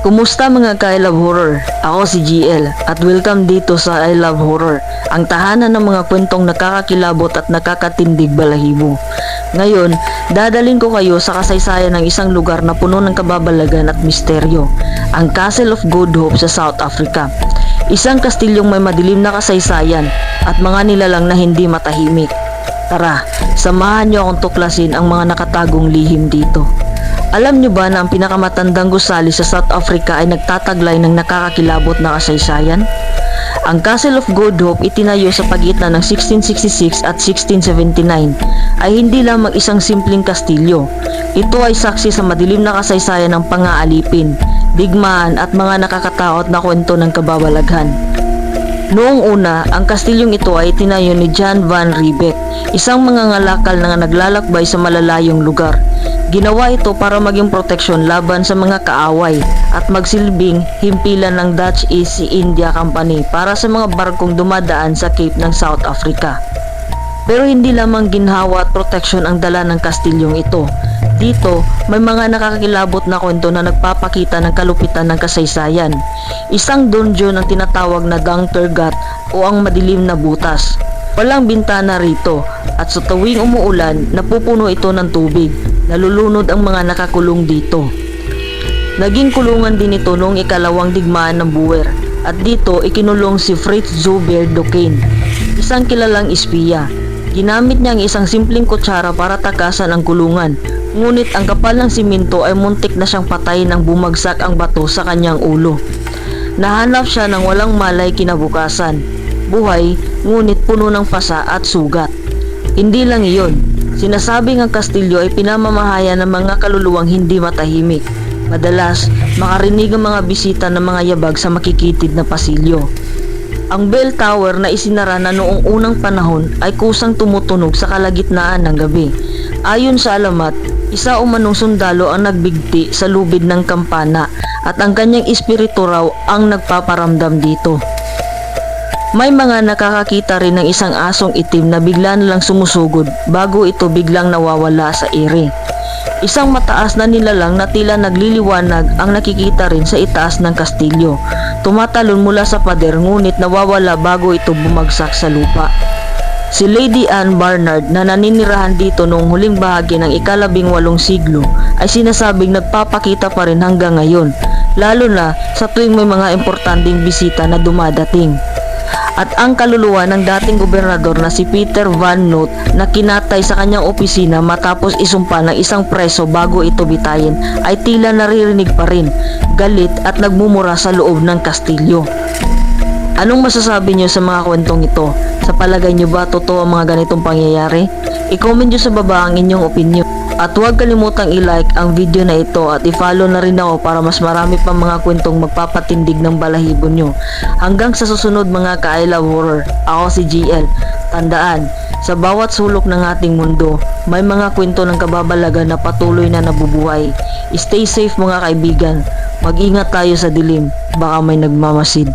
Kumusta mga ka-I Love Horror? Ako si GL at welcome dito sa I Love Horror, ang tahanan ng mga kwentong nakakakilabot at nakakatindig balahibo. Ngayon, dadalin ko kayo sa kasaysayan ng isang lugar na puno ng kababalagan at misteryo, ang Castle of Good Hope sa South Africa. Isang kastilyong may madilim na kasaysayan at mga nilalang na hindi matahimik. Tara, samahan niyo akong tuklasin ang mga nakatagong lihim dito. Alam nyo ba na ang pinakamatandang gusali sa South Africa ay nagtataglay ng nakakakilabot na kasaysayan? Ang Castle of Good Hope itinayo sa pagitan ng 1666 at 1679 ay hindi lamang isang simpleng kastilyo. Ito ay saksi sa madilim na kasaysayan ng pangaalipin, digmaan at mga nakakatakot na kwento ng kababalaghan. Noong una, ang kastilyong ito ay tinayo ni John van Riebeck, isang mga ngalakal na naglalakbay sa malalayong lugar. Ginawa ito para maging proteksyon laban sa mga kaaway at magsilbing himpilan ng Dutch East India Company para sa mga barkong dumadaan sa Cape ng South Africa. Pero hindi lamang ginhawa at proteksyon ang dala ng kastilyong ito. Dito, may mga nakakilabot na kwento na nagpapakita ng kalupitan ng kasaysayan. Isang dungeon ang tinatawag na Gangtergat o ang madilim na butas. Walang bintana rito at sa tuwing umuulan, napupuno ito ng tubig. Nalulunod ang mga nakakulong dito. Naging kulungan din ito noong ikalawang digmaan ng Boer at dito ikinulong si Fritz Zuber Duquesne, isang kilalang espiya. Ginamit niya ang isang simpleng kutsara para takasan ang kulungan, ngunit ang kapal ng siminto ay muntik na siyang patayin nang bumagsak ang bato sa kanyang ulo. Nahanap siya ng walang malay kinabukasan. Buhay, ngunit puno ng pasa at sugat. Hindi lang iyon, sinasabing ang kastilyo ay pinamamahayan ng mga kaluluwang hindi matahimik. Madalas, makarinig ang mga bisita ng mga yabag sa makikitid na pasilyo. Ang bell tower na isinara na noong unang panahon ay kusang tumutunog sa kalagitnaan ng gabi. Ayon sa alamat, isa umanong sundalo ang nagbigti sa lubid ng kampana at ang kanyang espiritu raw ang nagpaparamdam dito. May mga nakakakita rin ng isang asong itim na bigla na lang sumusugod bago ito biglang nawawala sa ere. Isang mataas na nilalang na tila nagliliwanag ang nakikita rin sa itaas ng kastilyo. Tumatalon mula sa pader ngunit nawawala bago ito bumagsak sa lupa. Si Lady Anne Barnard na naninirahan dito noong huling bahagi ng ikalabing walong siglo ay sinasabing nagpapakita pa rin hanggang ngayon, lalo na sa tuwing may mga importanteng bisita na dumadating at ang kaluluwa ng dating gobernador na si Peter Van Noot na kinatay sa kanyang opisina matapos isumpa ng isang preso bago ito bitayin ay tila naririnig pa rin, galit at nagmumura sa loob ng kastilyo. Anong masasabi niyo sa mga kwentong ito? Sa palagay niyo ba totoo ang mga ganitong pangyayari? I-comment niyo sa baba ang inyong opinion. At huwag kalimutang i-like ang video na ito at i-follow na rin ako para mas marami pang mga kwentong magpapatindig ng balahibo nyo. Hanggang sa susunod mga ka-I Love Horror, ako si GL. Tandaan, sa bawat sulok ng ating mundo, may mga kwento ng kababalaga na patuloy na nabubuhay. Stay safe mga kaibigan. Mag-ingat tayo sa dilim, baka may nagmamasid.